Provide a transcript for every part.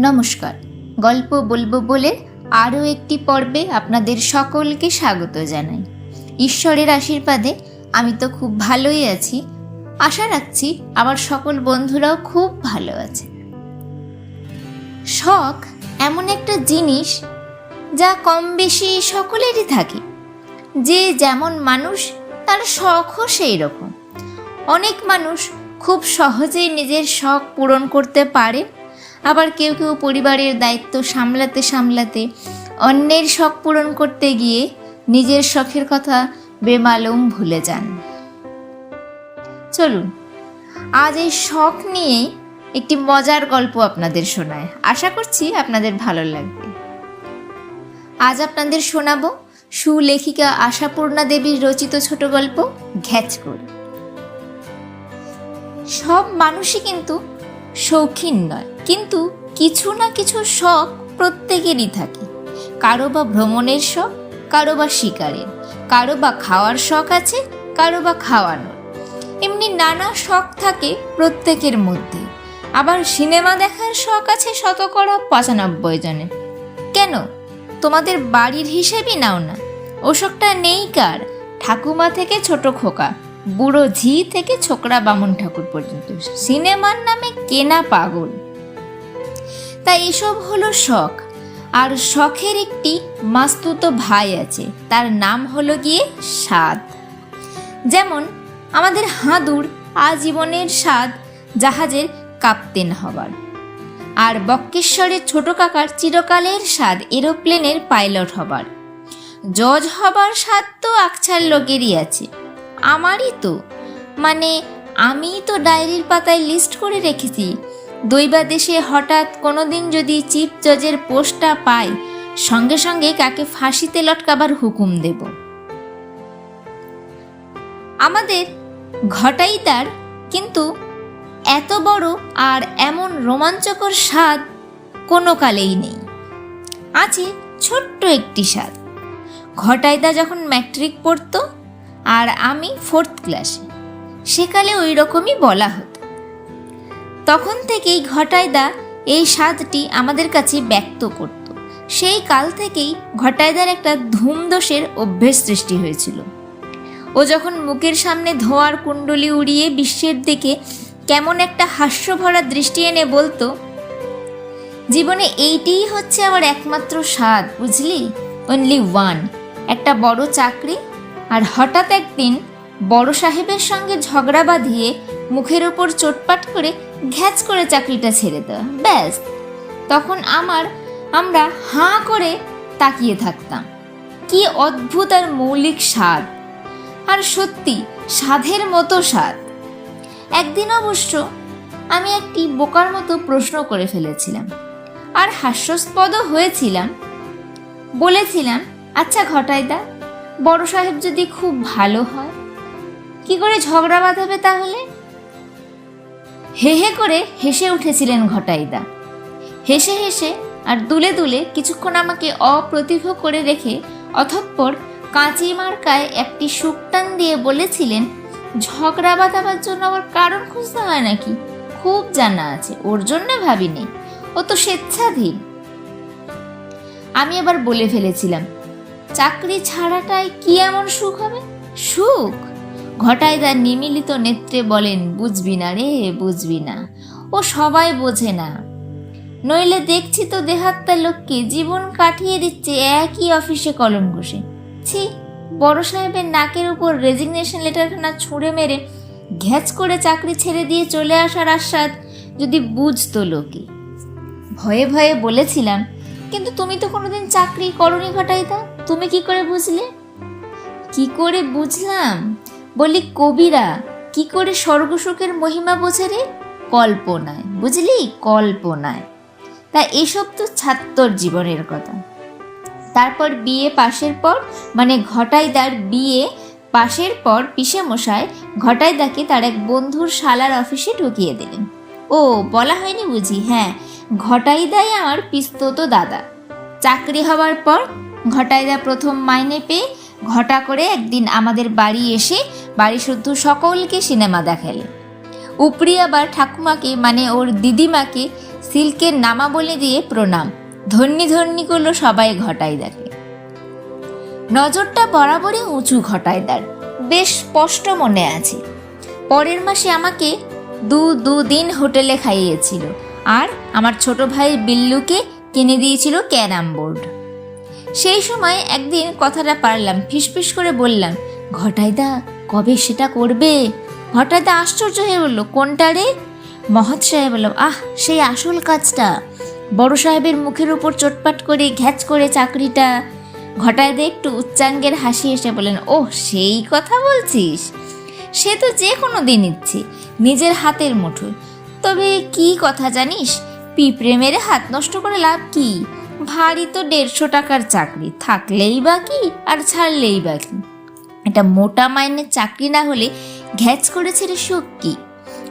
নমস্কার। গল্প বলব বলে আরও একটি পর্বে আপনাদের সকলকে স্বাগত জানাই। ঈশ্বরের আশীর্বাদে আমি তো খুব ভালোই আছি। আশা রাখছি আমার সকল বন্ধুরাও খুব ভালো আছে। শখ এমন একটা জিনিস যা কম বেশি সকলেরই থাকে। যে যেমন মানুষ, তার শখও সেই রকম। অনেক মানুষ খুব সহজেই নিজের শখ পূরণ করতে পারে আবার কেউ কেউ পরিবারের দায়িত্ব সামলাতে সামলাতে অন্যের শখ পূরণ করতে গিয়ে নিজের শখের কথা বেমালুম ভুলে যান। চলুন, আজ এই শখ নিয়ে একটি মজার গল্প আপনাদের শোনায় আশা করছি আপনাদের ভালো লাগবে। আজ আপনাদের শোনাবো সুলেখিকা আশাপূর্ণা দেবীর রচিত ছোট গল্প ঘ্যাচ করে সব মানুষই কিন্তু শৌখিন নয়। কিন্তু কিছু না কিছু শখ প্রত্যেকেরই থাকে। কারও বা ভ্রমণের শখ, কারও বা শিকারের। কারও বা খাওয়ার শখ আছে, কারও বা খাওয়ানোর। এমনি নানা শখ থাকে প্রত্যেকের মধ্যে। আবার সিনেমা দেখার শখ আছে শতকরা পঁচানব্বই জনের কেন? তোমাদের বাড়ির হিসেবেই নাও না। ও শখটা নেই কার? ঠাকুমা থেকে ছোট খোকা। বুড়ো ঝি থেকে ছোকরা বামুন ঠাকুর পর্যন্ত সিনেমার নামে কেনা পাগল। তাই এসব হলো শখ। আর শখের একটি মাস্তুতো ভাই আছে, তার নাম হলো গিয়ে স্বাদ যেমন আমাদের হাঁদুর আজীবনের স্বাদ জাহাজের কাপ্তেন হবার। আর বক্কেশ্বরের ছোট কাকার চিরকালের স্বাদ এরোপ্লেনের পাইলট হবার। জজ হবার স্বাদ তো আকছার লোকেরই আছে। আমারই তো। মানে আমি তো ডায়েরির পাতায় লিস্ট করে রেখেছি। দৈবা দেশে হঠাৎ কোনো দিন যদি চিফ জজের পোস্টটা পাই, সঙ্গে সঙ্গে কাকে ফাঁসিতে লটকাবার হুকুম দেব। আমাদের ঘটাইদার কিন্তু এত বড় আর এমন রোমাঞ্চকর স্বাদ কোনো কালেই নেই। আছে ছোট্ট একটি স্বাদ। ঘটাইদা যখন ম্যাট্রিক পড়তো আর আমি ফোর্থ ক্লাসে সেকালে ওই রকমই বলা হতো। তখন থেকেই ঘটাইদা এই স্বাদটি আমাদের কাছে ব্যক্ত করত। সেই কাল থেকেই ঘটায়দার একটা ধূমদোষের অভ্যেস সৃষ্টি হয়েছিল। ও যখন মুখের সামনে ধোয়ার কুণ্ডলি উড়িয়ে বিশ্বের দিকে কেমন একটা হাস্যভরা দৃষ্টি এনে বলতো, জীবনে এইটিই হচ্ছে আমার একমাত্র স্বাদ, বুঝলি? অনলি ওয়ান একটা বড় চাকরি আর হঠাৎ একদিন বড় সাহেবের সঙ্গে ঝগড়া বাঁধিয়ে মুখের ওপর চোটপাট করে ঘ্যাচ করে চাকরিটা ছেড়ে দেওয়া ব্যাস। তখন আমার, আমরা হাঁ করে তাকিয়ে থাকতাম। কি অদ্ভুত আর মৌলিক স্বাদ। আর সত্যি, স্বাদের মতো স্বাদ। একদিন অবশ্য আমি একটি বোকার মতো প্রশ্ন করে ফেলেছিলাম। আর হাস্যস্পদও হয়েছিলাম। বলেছিলাম আচ্ছা ঘটাইদা বড় সাহেব যদি খুব ভালো হয়, কি করে ঝগড়া বাঁধাবে তাহলে? হে হে করে হেসে উঠেছিলেন ঘটাইদা। হেসে হেসে আর দুলে দুলে কিছুক্ষণ আমাকে অপ্রতিভ করে রেখে অথপ্পর কাঁচি মার্কায় একটি সুকটান দিয়ে বলেছিলেন, ঝগড়া বাঁধাবার জন্য আমার কারণ খুঁজতে হয় নাকি? খুব জানা আছে, ওর জন্য ভাবিনি। ও তো স্বেচ্ছাধীন। আমি আবার বলে ফেলেছিলাম চাকরি ছাড়াটায় কি এমন সুখ হবে? সুখ? ঘটাইদার নিমিলিত নেত্রে বলেন, বুঝবি না রে, বুঝবি না। ও সবাই বোঝে না। নইলে দেখছি তো দেহাত্মার লোককে জীবন কাটিয়ে দিচ্ছে একই অফিসে কলম ঘষে। ছি, বড় সাহেবের নাকের উপর রেজিগনেশন লেটারখানা ছুঁড়ে মেরে ঘ্যাচ করে চাকরি ছেড়ে দিয়ে চলে আসার আস্বাদ যদি বুঝতো লোকে। ভয়ে ভয়ে বলেছিলাম, কিন্তু তুমি তো কোনোদিন চাকরি করনি ঘটাইতা তুমি কি করে বুঝলে? কি করে বুঝলাম? বলি, কবিরা, কি করে স্বর্গসুখের মহিমা বোঝে রে? কল্পনায়, বুঝলি? কল্পনায়। তা এসব তো ছাত্রর জীবনের কথা। তারপর বিয়ে পাশের পর মানে ঘটাইদার বিয়ে পাশের পর পিসে মশাই ঘটাইদাকে তার এক বন্ধুর শালার অফিসে ঢুকিয়ে দিলেন। ও, বলা হয়নি বুঝি? হ্যাঁ ঘটাইদাই আমার পিস্তত দাদা। চাকরি হওয়ার পর ঘটাইদা প্রথম মাইনে পেয়ে ঘটা করে একদিন আমাদের বাড়ি এসে বাড়ি শুদ্ধ সকলকে সিনেমা দেখালে। উপরি আবার ঠাকুমাকে মানে ওর দিদিমাকে সিল্কের নামাবলি দিয়ে প্রণাম। ধন্যি ধন্যি করল সবাই ঘটাই দেখে। নজরটা বরাবরই উঁচু ঘটায়দার বেশ স্পষ্ট মনে আছে। পরের মাসে আমাকে দু দু দিন হোটেলে খাইয়েছিল। আর আমার ছোট ভাই বিল্লুকে কিনে দিয়েছিল ক্যারাম বোর্ড। সেই সময় একদিন কথাটা পারলাম, ফিসফিস করে বললাম, ঘটাইদা, কবে সেটা করবে? ঘটাইদা আশ্চর্য হয়ে বলল, কোনটা রে? মহৎ সাহেব বললাম আহ, সেই আসল কাজটা। বড় সাহেবের মুখের উপর চটপাট করে ঘ্যাচ করে চাকরিটা। ঘটায় দিয়ে একটু উচ্চাঙ্গের হাসি এসে বলেন ও সেই কথা বলছিস? সে তো যে কোনো দিন ইচ্ছে, নিজের হাতের মুঠোয়। তবে কি কথা জানিস? পিঁপড়ে মেরে হাত নষ্ট করে লাভ কি? ভারী তো দেড়শো টাকার চাকরি, থাকলেই বা কি আর ছাড়লেই বা কি? এটা মোটা মাইনের চাকরি না হলে ঘ্যাচ করে ছেড়ে সুখ কি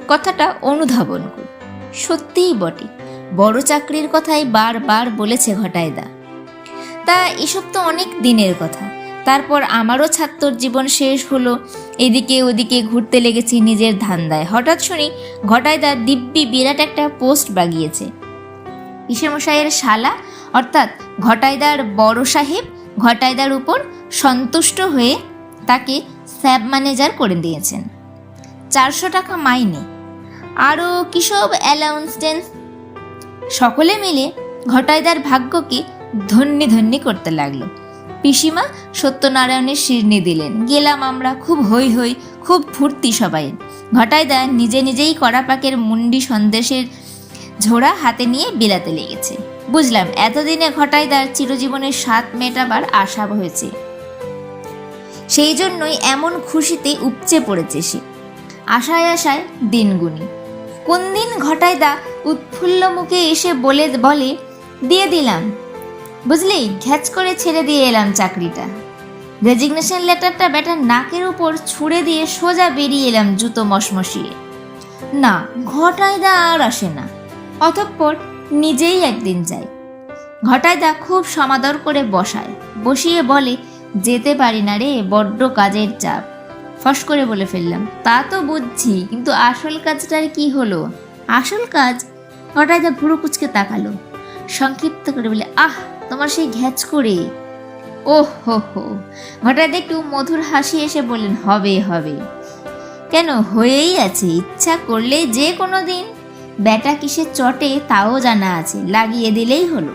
কথাটা অনুধাবন কর। সত্যিই বটে। বড় চাকরির কথাই বারবার বলেছে ঘটায়দা তা এসব তো অনেক দিনের কথা। তারপর আমারও ছাত্র জীবন শেষ হলো। এদিকে ওদিকে ঘুরতে লেগেছি নিজের ধান্দায়। হঠাৎ শুনি ঘটায়দা দিব্যি বিরাট একটা পোস্ট বাগিয়েছে। ইসেমশাইয়ের শালা অর্থাৎ ঘটায়দার বড় সাহেব ঘটায়দার উপর সন্তুষ্ট হয়ে তাকে স্যাব ম্যানেজার করে দিয়েছেন। চারশো টাকা মাইনে। আরও কিসব অ্যালাউন্স টেন্স সকলে মিলে ঘটায়দার ভাগ্যকে ধন্যি ধন্যি করতে লাগল। পিসিমা সত্যনারায়ণের শিরনি দিলেন। গেলাম আমরা খুব হই হই খুব ফুর্তি সবাই। ঘটায়দা নিজে নিজেই কড়াপাকের মুন্ডি সন্দেশের ঝোড়া হাতে নিয়ে বিলাতে লেগেছে। বুঝলাম, এতদিনে ঘটায়দার চিরজীবনের স্বাদ মেটাবার আশা হয়েছে। সেই জন্যই এমন খুশিতে উপচে পড়েছে সে। আশায় আশায় দিনগুনি। কোন দিন ঘটায়দা উৎফুল্ল মুখে এসে বলে বলে, দিয়ে দিলাম। বুঝলি, ঘ্যাচ করে ছেড়ে দিয়ে এলাম চাকরিটা। রেজিগনেশন লেটারটা ব্যাটার নাকের উপর ছুঁড়ে দিয়ে সোজা বেরিয়ে এলাম জুতো মশমশিয়ে। না ঘটায়দা আর আসে না। অতঃপর নিজেই একদিন যাই। ঘটায়দা খুব সমাদর করে বসায়, বসিয়ে বলে, যেতে পারি না রে, বড্ড কাজের চাপ। ফস করে বলে ফেললাম, তা তো বুঝছি, কিন্তু আসল কাজটার কি হলো? আসল কাজ? ঘটায়দা ভুরু কুচকে তাকালো, সংক্ষিপ্ত করে বলে, আহ, তোমার সেই ঘ্যাচ করে। ও হো হো। হঠাৎ একটু মধুর হাসি এসে বললেন, হবে হবে। কেন, হয়েই আছে, ইচ্ছা করলে যে কোনো দিন। ব্যাটা কিসের চটে তাও জানা আছে, লাগিয়ে দিলেই হলো।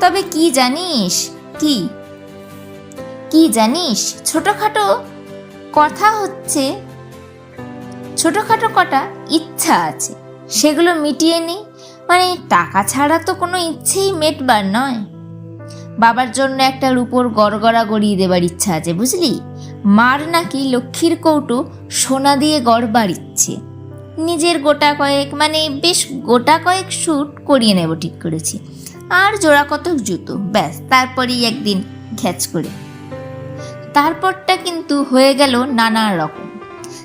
তবে কি জানিস? কি? কি জানিস? ছোটখাটো কথা হচ্ছে, ছোটখাটো কটা ইচ্ছা আছে, সেগুলো মিটিয়ে নিই মানে টাকা ছাড়া তো কোনো ইচ্ছেই মেটবার নয়। বাবার জন্য একটা রূপোর গড়গড়া গড়িয়ে দেবার ইচ্ছা আছে, বুঝলি? মার নাকি লক্ষ্মীর কৌটো সোনা দিয়ে গড়বার ইচ্ছে। নিজের গোটা কয়েক মানে বেশ গোটা কয়েক শ্যুট করিয়ে নেব ঠিক করেছি। আর জোড়া কতক জুতো, ব্যাস, তারপরেই একদিন ঘ্যাচ করে। তারপরটা কিন্তু হয়ে গেল নানা রকম।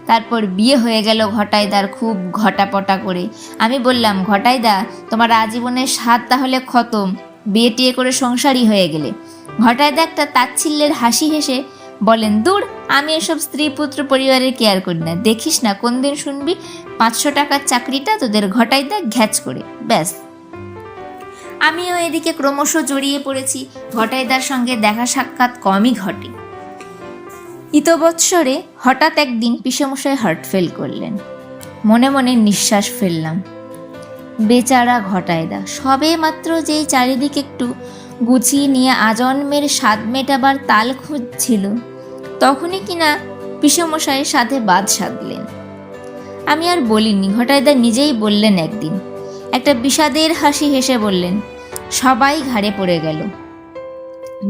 তারপর বিয়ে হয়ে গেল ঘটাইদার খুব ঘটাপটা করে। আমি বললাম, ঘটাইদা, তোমার আজীবনের স্বাদ তাহলে খতম। বিয়ে টিয়ে করে সংসারই হয়ে গেলে। ঘটাইদা একটা তাচ্ছিল্যের হাসি হেসে বলেন, দূর, আমি এসব স্ত্রী পুত্র পরিবারের কেয়ার করি না। দেখিস না কোন দিন শুনবি পাঁচশো টাকার চাকরিটা তোদের ঘটাইদা ঘ্যাচ করে, ব্যাস। আমিও এদিকে ক্রমশ জড়িয়ে পড়েছি, ঘটাইদার সঙ্গে দেখা সাক্ষাৎ কমই ঘটে। ইতবৎসরে হঠাৎ একদিন পিসেমশাই হার্ট ফেল করলেন। মনে মনে নিঃশ্বাস ফেললাম। বেচারা ঘটায়দা সবে মাত্র যেই চারিদিকে একটু গুছিয়ে নিয়ে আজন্মের স্বাদ মেটাবার তাল খুঁজছিল, তখনই কিনা পিসেমশাইয়ের সাথে বাদ সাধলেন। আমি আর বলিনি ঘটায়দা নিজেই বললেন একদিন। একটা বিষাদের হাসি হেসে বললেন, সবাই ঘাড়ে পড়ে গেল।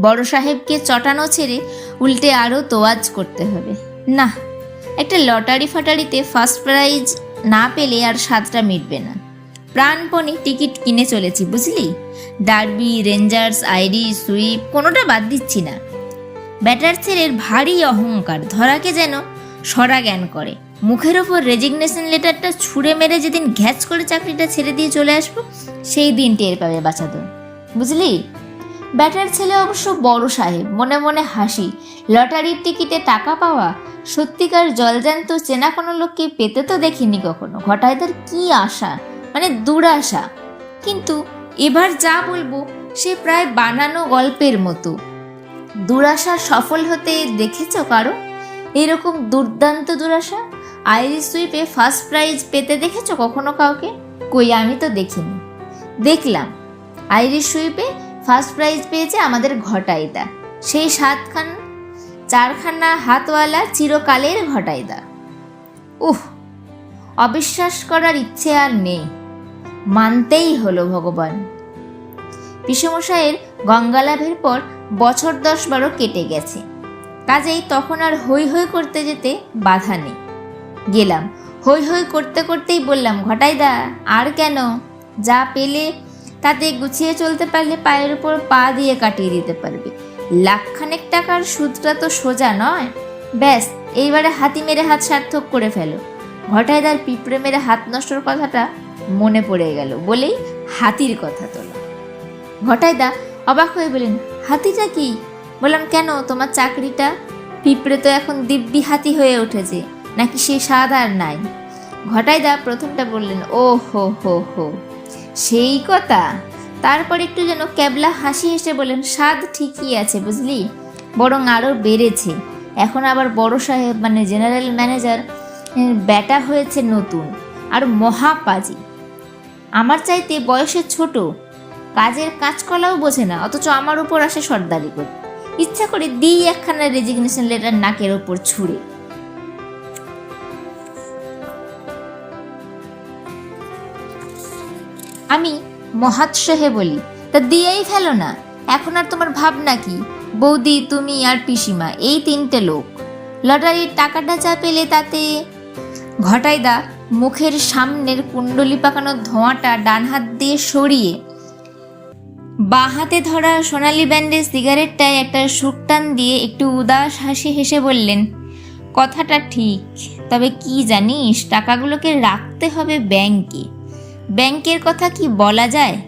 বড় সাহেবকে চটানো ছেড়ে উল্টে আরও তোয়াজ করতে হবে। না একটা লটারি ফাটারিতে ফার্স্ট প্রাইজ না পেলে আর স্বাদটা মিটবে না। প্রাণপণে টিকিট কিনে চলেছি, বুঝলি? ডার্বি, রেঞ্জার্স আইডি সুইপ, কোনোটা বাদ দিচ্ছি না। ব্যাটার ছেলের ভারী অহংকার, ধরাকে যেন সরা জ্ঞান করে। মুখের ওপর রেজিগনেশন লেটারটা ছুঁড়ে মেরে যেদিন ঘ্যাচ করে চাকরিটা ছেড়ে দিয়ে চলে আসব, সেই দিন টের পাবে বাঁচাতো বুঝলি? ব্যাটার ছেলে অবশ্য বড় সাহেব, মনে মনে হাসি। লটারির টিকিটে টাকা পাওয়া, সত্যিকার জলজ্যান্ত চেনা কোনো লোককে পেতে তো দেখিনি কখনো। ঘটায় তার কি আশা? মানে দুরাশা। কিন্তু এবার যা বলব, সে প্রায় বানানো গল্পের মতো। দুরাশা সফল হতে দেখেছ কারও? এরকম দুর্দান্ত দুরাশা? আইরিশ সুইপে ফার্স্ট প্রাইজ পেতে দেখেছ কখনো কাউকে? কই, আমি তো দেখিনি। দেখলাম, আইরিশ সুইপে ফার্স্ট প্রাইজ পেয়েছে আমাদের ঘটাইদা। সেই সাতখান, চারখানা হাতওয়ালা চিরকালের ঘটাইদা। উহ অবিশ্বাস করার ইচ্ছে আর নেই। মানতেই হলো ভগবান। পিসমশাইয়ের গঙ্গালাভের পর বছর দশ বারো কেটে গেছে। কাজেই তখন আর হই হই করতে যেতে বাধা নেই। গেলাম। হই হই করতে করতেই বললাম, ঘটাইদা, আর কেন? যা পেলে তাতে গুছিয়ে চলতে পারলে পায়ের উপর পা দিয়ে কাটিয়ে দিতে পারবে। লাখখানেক টাকার সুদটা তো সোজা নয়। ব্যাস, এইবারে হাতি মেরে হাত সার্থক করে ফেলো। ঘটাইদার পিঁপড়ে মেরে হাত নষ্টর কথাটা মনে পড়ে গেল, বলেই হাতির কথা তোলা। ঘটাইদা অবাক হয়ে বলেন হাতিটা কি? বললাম, কেন? তোমার চাকরিটা? পিঁপড়ে তো এখন দিব্যি হাতি হয়ে উঠেছে। নাকি সে স্বাদ আর নাই? ঘটাইদা প্রথমটা বললেন, ও হো হো হো। সেই কথা? তারপর একটু যেন ক্যাবলা হাসি হেসে বলেন স্বাদ ঠিকই আছে, বুঝলি? বরং আরও বেড়েছে। এখন আবার বড় সাহেব মানে জেনারেল ম্যানেজার ব্যাটা হয়েছে নতুন আর মহাপাজি। আমার চাইতে বয়সে ছোট। কাজের কাজকলাও বোঝে না, অথচ আমার উপর আসে সর্দারি করে। ইচ্ছা করে দিই একখানা রেজিগনেশন লেটার নাকের ওপর ছুঁড়ে। আমি মহাৎসহে বলি, তা দিয়েই ফেলো না। এখন আর তোমার ভাবনা কি? বৌদি, তুমি আর পিসিমা, এই তিনটে লোক। লটারির টাকাটা যা পেলে তাতে। ঘটাইদা, মুখের সামনের কুণ্ডলি পাকানো ধোঁয়াটা ডান হাত দিয়ে সরিয়ে বাঁ হাতে ধরা সোনালি ব্যান্ডের সিগারেটটায় একটা সুকটান দিয়ে একটু উদাস হাসি হেসে বললেন, কথাটা ঠিক, তবে কি জানিস, টাকাগুলোকে রাখতে হবে ব্যাংকে। ব্যাংকের কথা কি বলা যায়?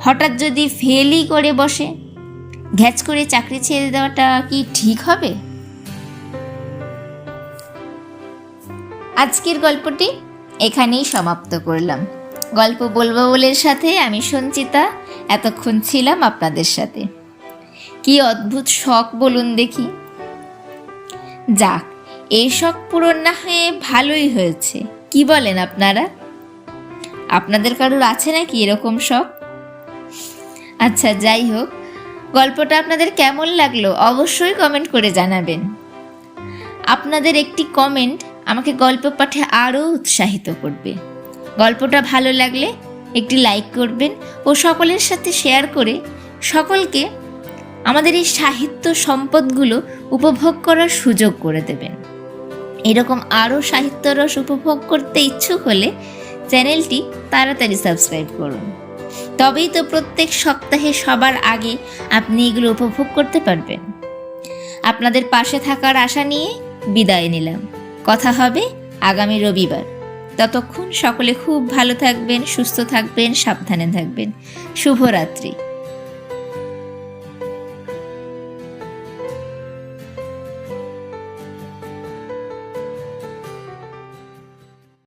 হঠাৎ যদি ফেলই করে বসে, ঘ্যাচ করে চাকরি ছেড়ে দেওয়াটা কি ঠিক হবে? আজকের গল্পটি এখানেই সমাপ্ত করলাম। গল্প বলব বলের সাথে আমি সঞ্চিতা, এতক্ষণ ছিলাম আপনাদের সাথে। কি অদ্ভুত শখ বলুন দেখি। যাক, এই শখ পূরণ না হয়ে ভালোই হয়েছে। কি বলেন আপনারা? আপনাদের কারোর আছে নাকি এরকম শখ আচ্ছা যাই হোক, গল্পটা আপনাদের কেমন লাগল অবশ্যই কমেন্ট করে জানাবেন। আপনাদের একটি কমেন্ট আমাকে গল্প পাঠে আরও উৎসাহিত করবে। গল্পটা ভালো লাগলে একটি লাইক করবেন ও সকলের সাথে শেয়ার করে সকলকে আমাদের এই সাহিত্য সম্পদগুলো উপভোগ করার সুযোগ করে দেবেন। এরকম আরও সাহিত্যরস উপভোগ করতে ইচ্ছুক হলে চ্যানেলটি তাড়াতাড়ি সাবস্ক্রাইব করুন। তবেই তো প্রত্যেক সপ্তাহে সবার আগে আপনি এগুলো উপভোগ করতে পারবেন। আপনাদের পাশে থাকার আশা নিয়ে বিদায় নিলাম। কথা হবে আগামী রবিবার। ততক্ষণ সকলে খুব ভালো থাকবেন, সুস্থ থাকবেন, সাবধানে থাকবেন। শুভরাত্রি।